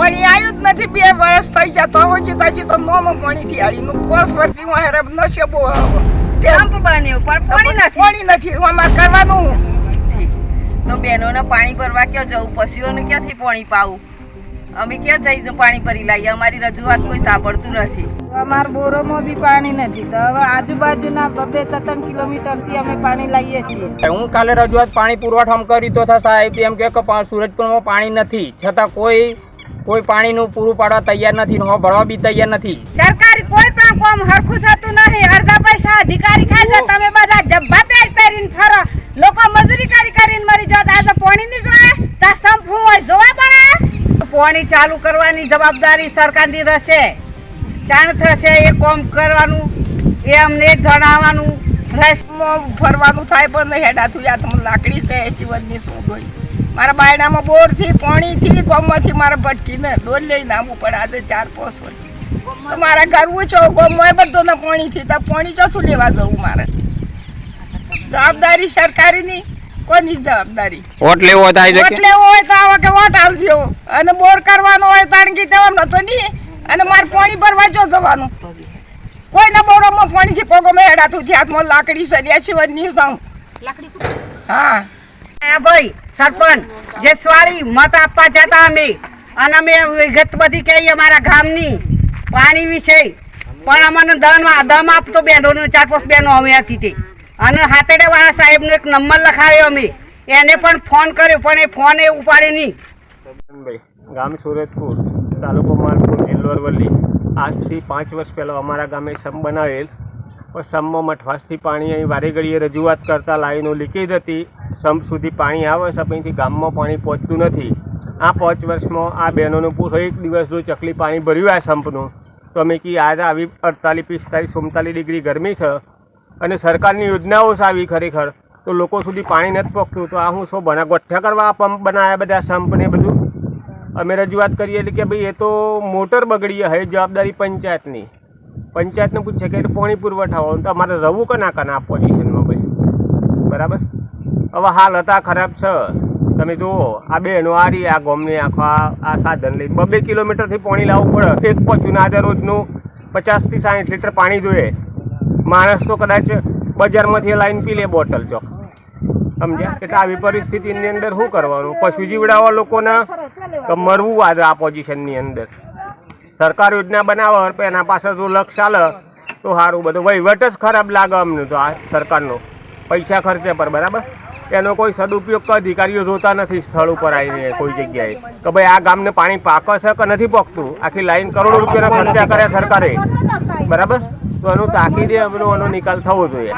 બે વર્ષ થઈ ગયા તો હજી તો હજી તો નોમો પાણીથી આવ્યું પાંચ વર્ષથી હું હેરાબ બન્યો પણ પાણી નથી. પાણી નથી અમારે કરવાનું. તો બહેનોને પાણી ભરવા ક્યાં જવું? પશુઓને ક્યાંથી પાણી પાવું? અમે ક્યાં જઈને પાણી ભરી લાવીએ અમારી રજૂઆત કોઈ સાંભળતું નથી. અમાર બોરોમાં બી પાણી નથી તો હવે આજુબાજુના બબે ત્રણ કિલોમીટરથી અમે પાણી લાવીએ છીએ. હું કાલે રજૂઆત પાણી પુરવઠામાં કરી તો થશે સાહેબ એમ કે સુરજપુરમાં પાણી નથી. છતાં કોઈ કોઈ પાણીનું પૂરું પાડવા તૈયાર નથી હો ભરવા બી તૈયાર નથી. સરકાર કોઈ પણ કોમ હરખું થતું નથી. અડધા પૈસા અધિકારી ખાય છે તમે બધા જબ્બા પેટ પહેરીને ફરો. લોકો મજૂરી કરી કરીને મરી જાત આજે પાણી ની જોયે તા સંપ હોય જોવા પડે પાણી ચાલુ કરવાની જવાબદારી સરકારની રહેશે. જાણ થશે એ કોમ કરવાનું એ અમને જણાવવાનું. રહેશે. ફરવાનું થાય પણ હેડાતું યા તો લાકડી છે શિવજની શું ગઈ મારા બાયડામાં બોરથી પાણીથી ગોમમાંથી મારે ભટકીને ડોલ લઈને આવવું પડે. આજે ચાર પાંચ વર્ષ તો મારે કરવું છો ગોમમાં બધો ને પાણીથી. તો પાણી ચોથું લેવા જવું મારે. જવાબદારી સરકારીની? કોની જવાબદારી? વોટ લેવો હોય તો વોટ લેવો હોય તો આવા કે વોટ આવજો અને બોર કરવાનો હોય તો આણકી તેવા નતો નહીં. અને મારે પાણી ભરવા જો જવાનું. કોઈને બોરોમાં પાણીથી પગો મેં હેડાતું. થી હાથમાં લાકડી સરિયા છે હા. ભાઈ, સરપંચ જે સ્વાળી મત આપવા જતા અમે. અને અમે વિગત બધી કહીએ અમારા ગામની પાણી વિશે. પણ અમને દમ દમ આપતો બહેનોને ચાર પાંચ બહેનો અમે હતી તે. અને હાથેડે વાળા સાહેબનો એક નંબર લખાવ્યો અમે. એને પણ ફોન કર્યો, પણ એ ફોન એ ઉપાડે નહીં. ગામ સુરતપુર, તાલુકો માલપુર જિલ્લો અરવલ્લી આજથી પાંચ વર્ષ પહેલાં અમારા ગામે સમ બનાવેલ સમમાં મઠવાસથી પાણી અહીં વારે ઘડીએ રજૂઆત કરતા લાઈનો લીકેજ હતી. સમ સુધી પાણી આવે છે અહીંથી ગામમાં પાણી પહોંચતું નથી. આ પાંચ વર્ષમાં આ બહેનોનું પૂરો એક દિવસ જો ચકલી પાણી ભર્યું આ સંપનું તો અમે કી આજે આવી અડતાલીસ, પિસ્તાલીસ સુડતાલીસ ડિગ્રી ગરમી છે અને સરકારની યોજનાઓ છે આવી ખરેખર. તો લોકો સુધી પાણી નથી પહોંચતું, તો આ હું શું બના ગોઠ્યા કરવા આ પંપ બનાવ્યા બધા સંપને બધું? અમે રજૂઆત કરીએ એટલે કે ભાઈ એ તો મોટર બગડી હે જવાબદારી પંચાયતની. પંચાયતને પૂછે કે પાણી પુરવઠાઓ તો અમારે રહેવું કે ના આ પોઝિશનમાં ભાઈ બરાબર? હવે હાલ હતા ખરાબ છે. તમે જુઓ, આ બહેનો આ રહી આ ગોમને આખો આ સાધન લઈ બબે કિલોમીટરથી પાણી લાવવું પડે. એક પચું આજે રોજનું પચાસથી સાઠ લીટર પાણી જોઈએ. માણસ તો કદાચ બજારમાંથી લાઈન પી લે બોટલ ચોક. સમજ્યા? એટલે આવી પરિસ્થિતિની અંદર શું કરવાનું? પશુ જીવડાવા લોકોને મરવું આજે આ પોઝિશનની અંદર. સરકાર યોજના બનાવે પણ એના પાસે જો લક્ષ ચાલે તો સારું બધું. વહીવટ જ ખરાબ લાગે અમને તો આ સરકારનો. પૈસા ખર્ચે પર, બરાબર? એનો કોઈ સદુપયોગ અધિકારીઓ જોતા નથી સ્થળ ઉપર આવીને કોઈ જગ્યાએ. કે ભાઈ, આ ગામને પાણી પાકે છે કે નથી પાકતું? આખી લાઈન કરોડો રૂપિયાના ખર્ચા કર્યા સરકારે. બરાબર? તો એનું તાકીદે એમનો એનો નિકાલ થવો જોઈએ.